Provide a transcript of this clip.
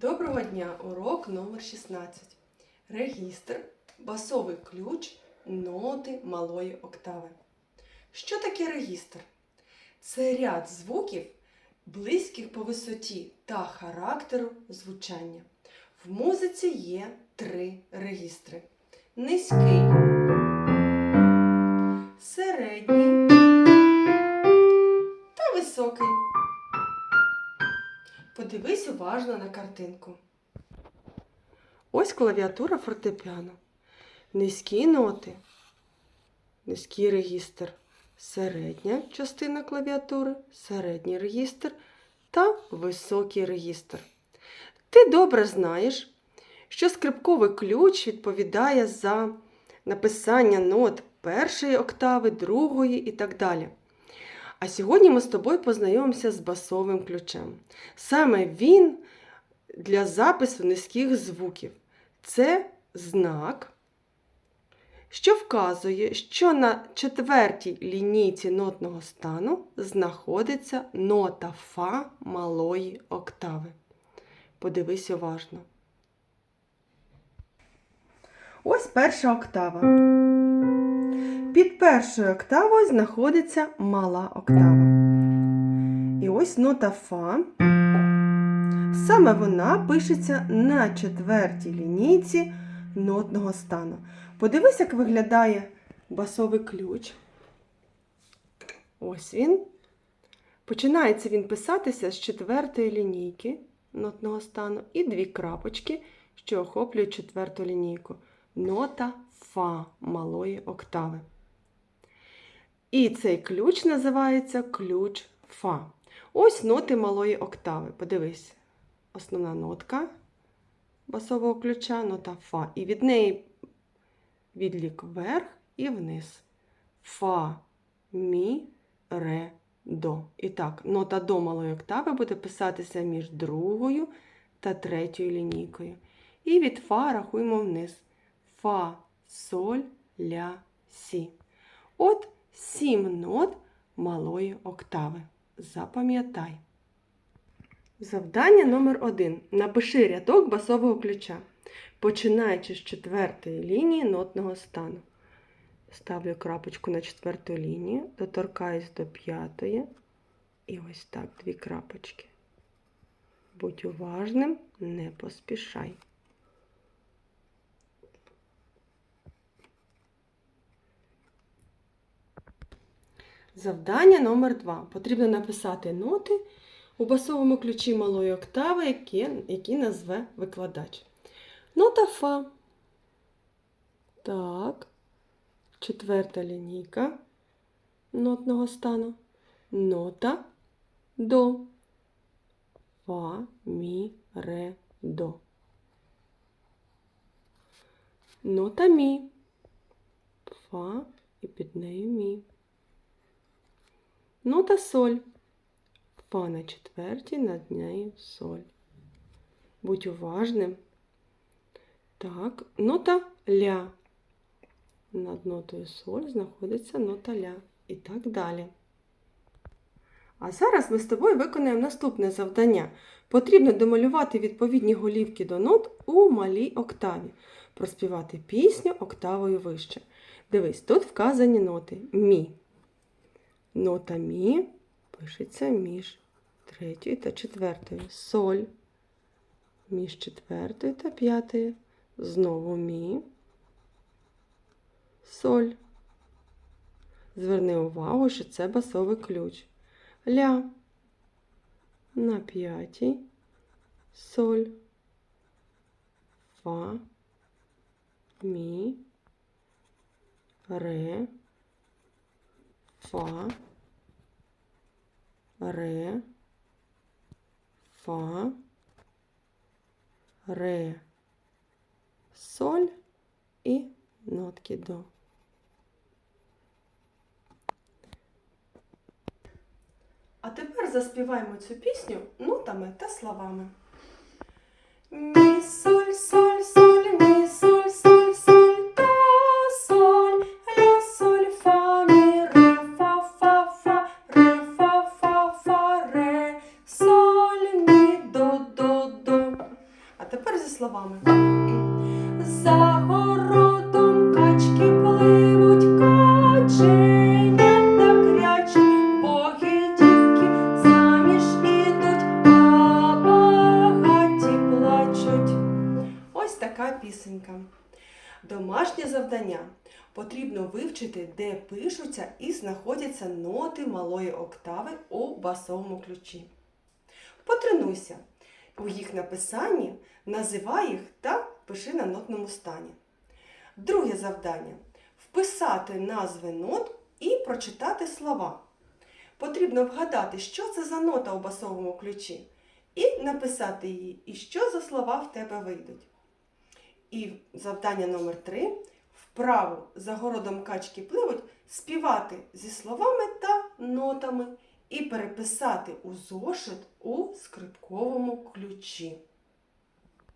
Доброго дня! Урок номер 16. Регістр, басовий ключ, ноти малої октави. Що таке регістр? Це ряд звуків, близьких по висоті та характеру звучання. В музиці є три регістри: низький, Подивись уважно на картинку. Ось клавіатура фортепіано. Низькі ноти, низький регістр, середня частина клавіатури, середній регістр та високий регістр. Ти добре знаєш, що скрипковий ключ відповідає за написання нот першої октави, другої і так далі. А сьогодні ми з тобою познайомимося з басовим ключем. Саме він для запису низьких звуків. Це знак, що вказує, що на четвертій лінійці нотного стану знаходиться нота Фа малої октави. Подивись уважно. Ось перша октава. Під першою октавою знаходиться мала октава. І ось нота Фа. Саме вона пишеться на четвертій лінійці нотного стану. Подивись, як виглядає басовий ключ. Ось він. Починається він писатися з четвертої лінійки нотного стану і дві крапочки, що охоплюють четверту лінійку. Нота Фа малої октави. І цей ключ називається ключ Фа. Ось ноти малої октави. Подивись, основна нотка басового ключа, нота Фа. І від неї відлік вверх і вниз. Фа, мі, ре, до. І так, нота до малої октави буде писатися між другою та третьою лінійкою. І від Фа рахуємо вниз. Фа, соль, ля, сі. От сім нот малої октави. Запам'ятай. Завдання номер один. Напиши рядок басового ключа, починаючи з четвертої лінії нотного стану. Ставлю крапочку на четверту лінію, доторкаюсь до п'ятої. І ось так дві крапочки. Будь уважним, не поспішай. Завдання номер 2. Потрібно написати ноти у басовому ключі малої октави, які, які назве викладач. Нота Фа. Так. Четверта лінійка нотного стану. Нота До. Фа, мі, ре, до. Нота Мі. Фа і під нею мі. Нота соль. Фа на четвертій, над нею соль. Будь уважним. Так, нота ля. Над нотою соль знаходиться нота ля. І так далі. А зараз ми з тобою виконаємо наступне завдання. Потрібно домалювати відповідні голівки до нот у малій октаві. Проспівати пісню октавою вище. Дивись, тут вказані ноти Мі. Нота Мі пишеться між третьою та четвертою. Соль. Між четвертою та п'ятою. Знову Мі. Соль. Зверни увагу, що це басовий ключ. Ля. На п'ятій. Соль. Фа. Мі. Ре. Фа. Ре. Фа. Ре. Соль і нотки до. А тепер заспіваємо цю пісню нотами та словами. Мі, соль, соль, словами. За городом качки пливуть, каченя та крячі, боги заміж ідуть, а багаті плачуть. Ось така пісенька. Домашнє завдання. Потрібно вивчити, де пишуться і знаходяться ноти малої октави у басовому ключі. Потренуйся у їх написанні, називай їх та пиши на нотному стані. Друге завдання вписати назви нот і прочитати слова. Потрібно вгадати, що це за нота у басовому ключі, і написати її, і що за слова в тебе вийдуть. І завдання номер три вправо за городом качки пливуть співати зі словами та нотами і переписати у зошит у скрипковому ключі.